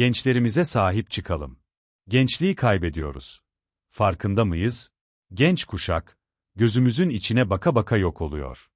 Gençlerimize sahip çıkalım. Gençliği kaybediyoruz. Farkında mıyız? Genç kuşak, gözümüzün içine baka baka yok oluyor.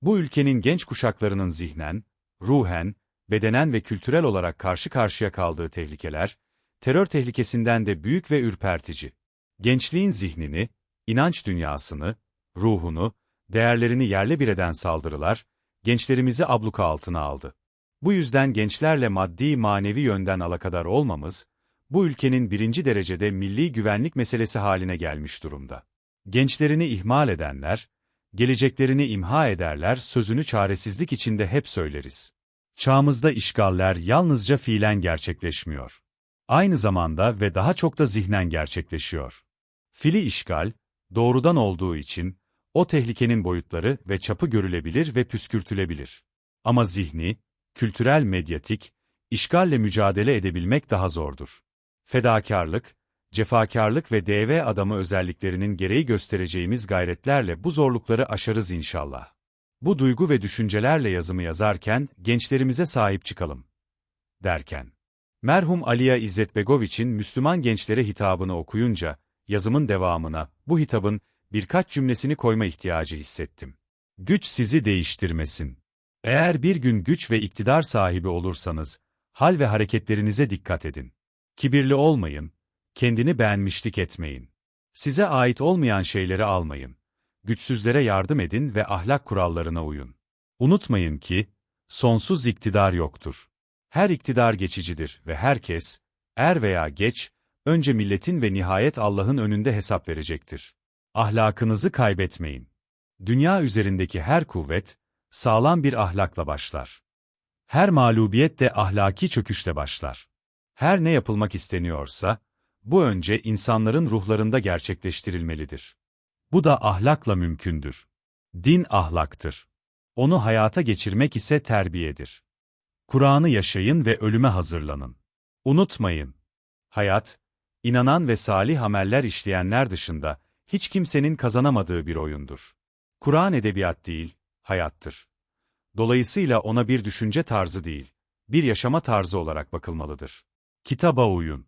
Bu ülkenin genç kuşaklarının zihnen, ruhen, bedenen ve kültürel olarak karşı karşıya kaldığı tehlikeler, terör tehlikesinden de büyük ve ürpertici. Gençliğin zihnini, inanç dünyasını, ruhunu, değerlerini yerle bir eden saldırılar, gençlerimizi abluka altına aldı. Bu yüzden gençlerle maddi manevi yönden alakadar olmamız, bu ülkenin birinci derecede milli güvenlik meselesi haline gelmiş durumda. Gençlerini ihmal edenler, geleceklerini imha ederler sözünü çaresizlik içinde hep söyleriz. Çağımızda işgaller yalnızca fiilen gerçekleşmiyor. Aynı zamanda ve daha çok da zihnen gerçekleşiyor. Fili işgal, doğrudan olduğu için, o tehlikenin boyutları ve çapı görülebilir ve püskürtülebilir. Ama zihni, kültürel medyatik, işgalle mücadele edebilmek daha zordur. Fedakarlık, cefakarlık ve DV adamı özelliklerinin gereği göstereceğimiz gayretlerle bu zorlukları aşarız inşallah. Bu duygu ve düşüncelerle yazımı yazarken gençlerimize sahip çıkalım. Derken. Merhum Aliya İzzet Begoviç'in Müslüman gençlere hitabını okuyunca, yazımın devamına, bu hitabın birkaç cümlesini koyma ihtiyacı hissettim. Güç sizi değiştirmesin. Eğer bir gün güç ve iktidar sahibi olursanız, hal ve hareketlerinize dikkat edin. Kibirli olmayın, kendini beğenmişlik etmeyin. Size ait olmayan şeyleri almayın. Güçsüzlere yardım edin ve ahlak kurallarına uyun. Unutmayın ki, sonsuz iktidar yoktur. Her iktidar geçicidir ve herkes, er veya geç, önce milletin ve nihayet Allah'ın önünde hesap verecektir. Ahlakınızı kaybetmeyin. Dünya üzerindeki her kuvvet, sağlam bir ahlakla başlar. Her mağlubiyet de ahlaki çöküşle başlar. Her ne yapılmak isteniyorsa, bu önce insanların ruhlarında gerçekleştirilmelidir. Bu da ahlakla mümkündür. Din ahlaktır. Onu hayata geçirmek ise terbiyedir. Kur'an'ı yaşayın ve ölüme hazırlanın. Unutmayın. Hayat, inanan ve salih ameller işleyenler dışında, hiç kimsenin kazanamadığı bir oyundur. Kur'an edebiyat değil, hayattır. Dolayısıyla ona bir düşünce tarzı değil, bir yaşama tarzı olarak bakılmalıdır. Kitaba uyun.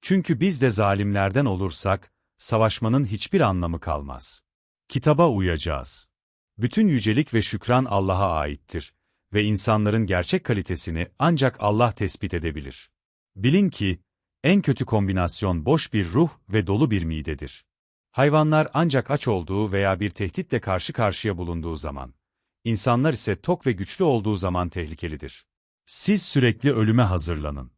Çünkü biz de zalimlerden olursak, savaşmanın hiçbir anlamı kalmaz. Kitaba uyacağız. Bütün yücelik ve şükran Allah'a aittir ve insanların gerçek kalitesini ancak Allah tespit edebilir. Bilin ki, en kötü kombinasyon boş bir ruh ve dolu bir midedir. Hayvanlar ancak aç olduğu veya bir tehditle karşı karşıya bulunduğu zaman, insanlar ise tok ve güçlü olduğu zaman tehlikelidir. Siz sürekli ölüme hazırlanın.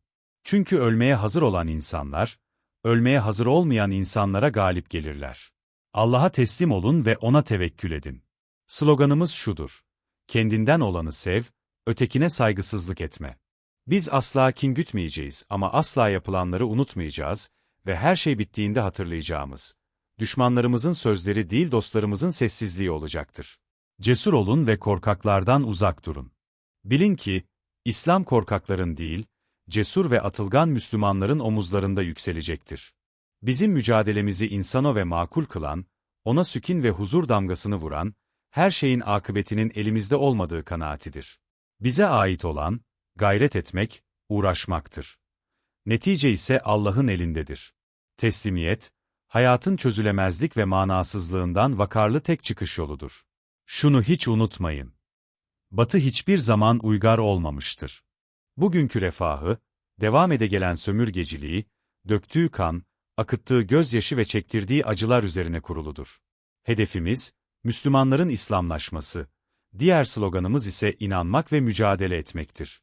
Çünkü ölmeye hazır olan insanlar, ölmeye hazır olmayan insanlara galip gelirler. Allah'a teslim olun ve ona tevekkül edin. Sloganımız şudur. Kendinden olanı sev, ötekine saygısızlık etme. Biz asla kin gütmeyeceğiz ama asla yapılanları unutmayacağız ve her şey bittiğinde hatırlayacağımız. Düşmanlarımızın sözleri değil dostlarımızın sessizliği olacaktır. Cesur olun ve korkaklardan uzak durun. Bilin ki, İslam korkakların değil, cesur ve atılgan Müslümanların omuzlarında yükselecektir. Bizim mücadelemizi insano ve makul kılan, ona sükin ve huzur damgasını vuran, her şeyin akıbetinin elimizde olmadığı kanaatidir. Bize ait olan, gayret etmek, uğraşmaktır. Netice ise Allah'ın elindedir. Teslimiyet, hayatın çözülemezlik ve manasızlığından vakarlı tek çıkış yoludur. Şunu hiç unutmayın. Batı hiçbir zaman uygar olmamıştır. Bugünkü refahı, devam ede gelen sömürgeciliği, döktüğü kan, akıttığı gözyaşı ve çektirdiği acılar üzerine kuruludur. Hedefimiz, Müslümanların İslamlaşması, diğer sloganımız ise inanmak ve mücadele etmektir.